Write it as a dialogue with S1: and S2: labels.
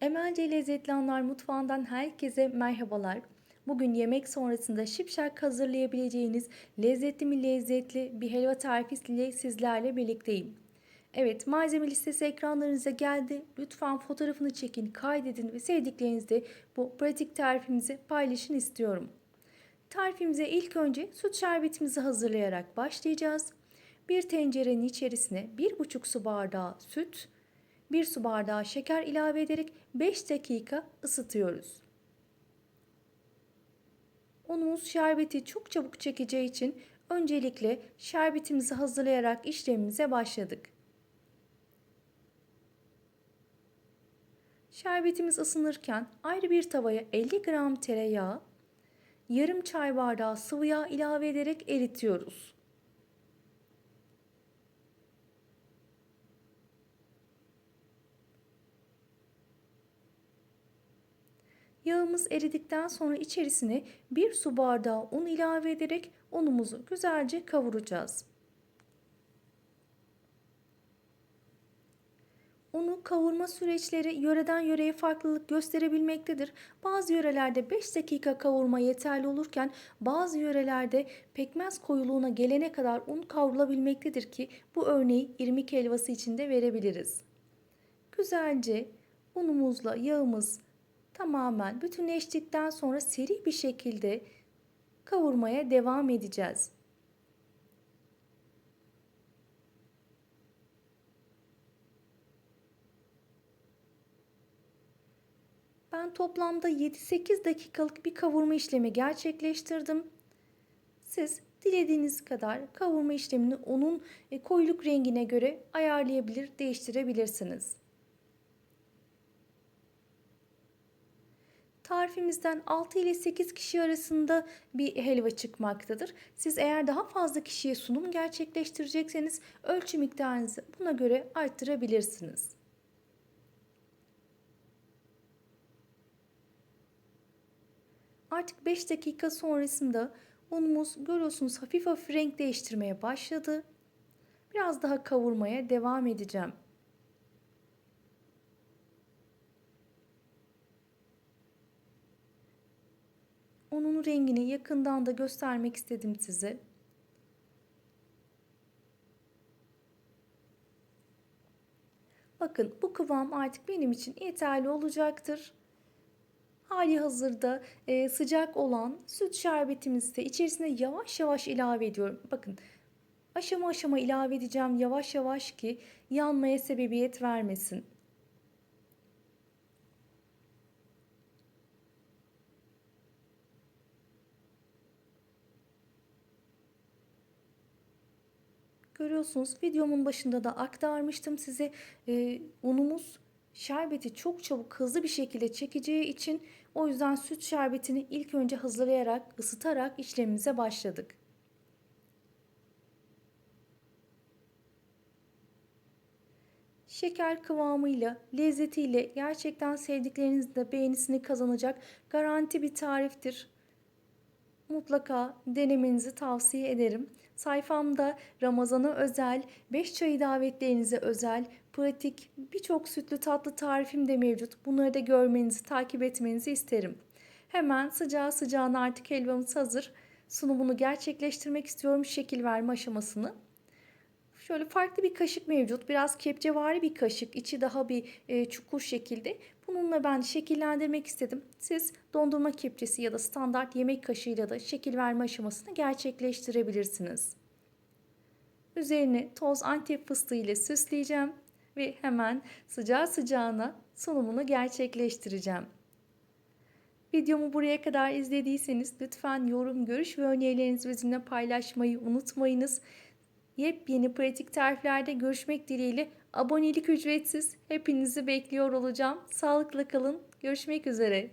S1: Emelce Lezzetli Anlar Mutfağı'ndan herkese merhabalar. Bugün yemek sonrasında şipşak hazırlayabileceğiniz lezzetli mi lezzetli bir helva tarifiyle sizlerle birlikteyim. Evet malzeme listesi ekranlarınıza geldi. Lütfen fotoğrafını çekin, kaydedin ve sevdiklerinizle bu pratik tarifimizi paylaşın istiyorum. Tarifimize ilk önce süt şerbetimizi hazırlayarak başlayacağız. Bir tencerenin içerisine 1,5 su bardağı süt, 1 su bardağı şeker ilave ederek 5 dakika ısıtıyoruz. Unumuz şerbeti çok çabuk çekeceği için öncelikle şerbetimizi hazırlayarak işlemimize başladık. Şerbetimiz ısınırken ayrı bir tavaya 50 gram tereyağı, yarım çay bardağı sıvı yağ ilave ederek eritiyoruz. Yağımız eridikten sonra içerisine bir su bardağı un ilave ederek unumuzu güzelce kavuracağız. Unu kavurma süreçleri yöreden yöreye farklılık gösterebilmektedir. Bazı yörelerde 5 dakika kavurma yeterli olurken bazı yörelerde pekmez koyuluğuna gelene kadar un kavrulabilmektedir ki bu örneği irmik helvası için de verebiliriz. Güzelce unumuzla yağımız tamamen bütünleştikten sonra seri bir şekilde kavurmaya devam edeceğiz. Ben toplamda 7-8 dakikalık bir kavurma işlemi gerçekleştirdim. Siz dilediğiniz kadar kavurma işlemini onun e, koyuluk rengine göre ayarlayabilir, değiştirebilirsiniz. Tarifimizden 6 ile 8 kişi arasında bir helva çıkmaktadır. Siz eğer daha fazla kişiye sunum gerçekleştirecekseniz ölçü miktarınızı buna göre arttırabilirsiniz. Artık 5 dakika sonrasında unumuz görüyorsunuz hafif hafif renk değiştirmeye başladı. Biraz daha kavurmaya devam edeceğim. Onun rengini yakından da göstermek istedim size. Bakın bu kıvam artık benim için yeterli olacaktır. Hali hazırda e, sıcak olan süt şerbetimizi de içerisine yavaş yavaş ilave ediyorum. Bakın aşama aşama ilave edeceğim yavaş yavaş ki yanmaya sebebiyet vermesin. Görüyorsunuz videomun başında da aktarmıştım size e, unumuz şerbeti çok çabuk hızlı bir şekilde çekeceği için o yüzden süt şerbetini ilk önce hazırlayarak ısıtarak işlemimize başladık. Şeker kıvamıyla, lezzetiyle gerçekten sevdiklerinizin de beğenisini kazanacak garanti bir tariftir mutlaka denemenizi tavsiye ederim. Sayfamda Ramazan'a özel, 5 çayı davetlerinize özel, pratik birçok sütlü tatlı tarifim de mevcut. Bunları da görmenizi, takip etmenizi isterim. Hemen sıcağı sıcağına artık helvamız hazır. Sunumunu gerçekleştirmek istiyorum şekil verme aşamasını. Şöyle farklı bir kaşık mevcut. Biraz kepçevari bir kaşık. içi daha bir e, çukur şekilde. Bununla ben şekillendirmek istedim. Siz dondurma kepçesi ya da standart yemek kaşığıyla da şekil verme aşamasını gerçekleştirebilirsiniz. Üzerini toz antep fıstığı ile süsleyeceğim ve hemen sıcağı sıcağına sunumunu gerçekleştireceğim. Videomu buraya kadar izlediyseniz lütfen yorum, görüş ve önerilerinizi bizimle paylaşmayı unutmayınız. Yepyeni pratik tariflerde görüşmek dileğiyle abonelik ücretsiz. Hepinizi bekliyor olacağım. Sağlıklı kalın. Görüşmek üzere.